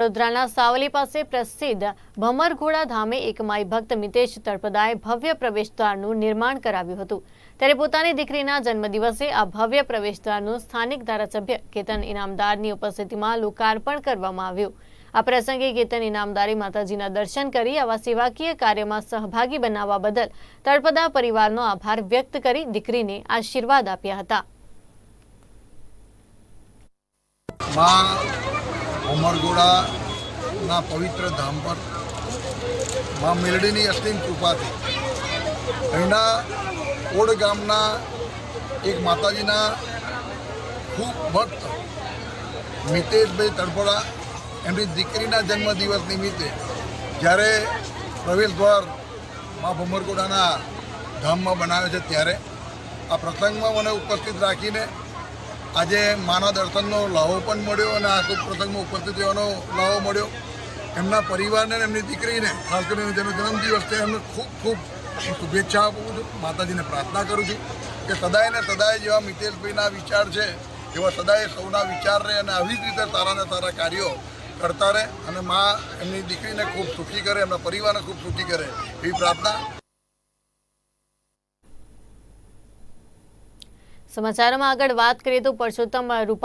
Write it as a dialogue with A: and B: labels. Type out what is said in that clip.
A: વડોદરાના સાવલી પાસે પ્રસિદ્ધ ભમરઘોડા ધામે એક માઈ ભક્ત મિતેશ તળપદાએ ભવ્ય પ્રવેશદ્વારનું નિર્માણ કરાવ્યું હતું. ત્યારે પોતાની દીકરીના જન્મદિવસે આ ભવ્ય પ્રવેશદ્વારનું સ્થાનિક ધારાસભ્ય કેતન ઇનામદારની ઉપસ્થિતિમાં લોકાર્પણ કરવામાં આવ્યું. આ પ્રસંગે કેતન ઇનામદારે માતાજીના દર્શન કરી આવા સેવાકીય કાર્યમાં સહભાગી બનાવવા બદલ તળપદા પરિવારનો આભાર વ્યક્ત કરી દીકરીને આશીર્વાદ આપ્યા હતા.
B: માં અમરગોડાના પવિત્ર ધામ પર મા મેલડીની અસીમ કૃપાથી અહીંના ઓડ ગામના એક માતાજીના ખૂબ ભક્ત મિતેશભાઈ તડપડા એમની દીકરીના જન્મદિવસ નિમિત્તે જ્યારે પ્રવેશદ્વાર મા ભમરગોડાના ધામમાં બનાવે છે ત્યારે આ પ્રસંગમાં મને ઉપસ્થિત રાખીને આજે માના દર્શનનો લહાવો પણ મળ્યો અને આ શુભ પ્રસંગમાં ઉપસ્થિત રહેવાનો લહાવો મળ્યો. એમના પરિવારને એમની દીકરીને ખાસ કરીને તેનો જન્મદિવસ છે, એમને ખૂબ ખૂબ શુભેચ્છા આપું છું. માતાજીને પ્રાર્થના કરું છું કે સદાય ને સદાય જેવા મિતેશભાઈના વિચાર છે, એવા સદાય સૌના વિચાર રહે અને આવી જ રીતે સારા સારા કાર્યો કરતા રહે અને મા એમની દીકરીને ખૂબ સુખી કરે, એમના પરિવારને ખૂબ સુખી કરે એવી પ્રાર્થના
A: સમાચારોમાં આગળ વાત કરીએ તો પરસોત્તમ રૂપા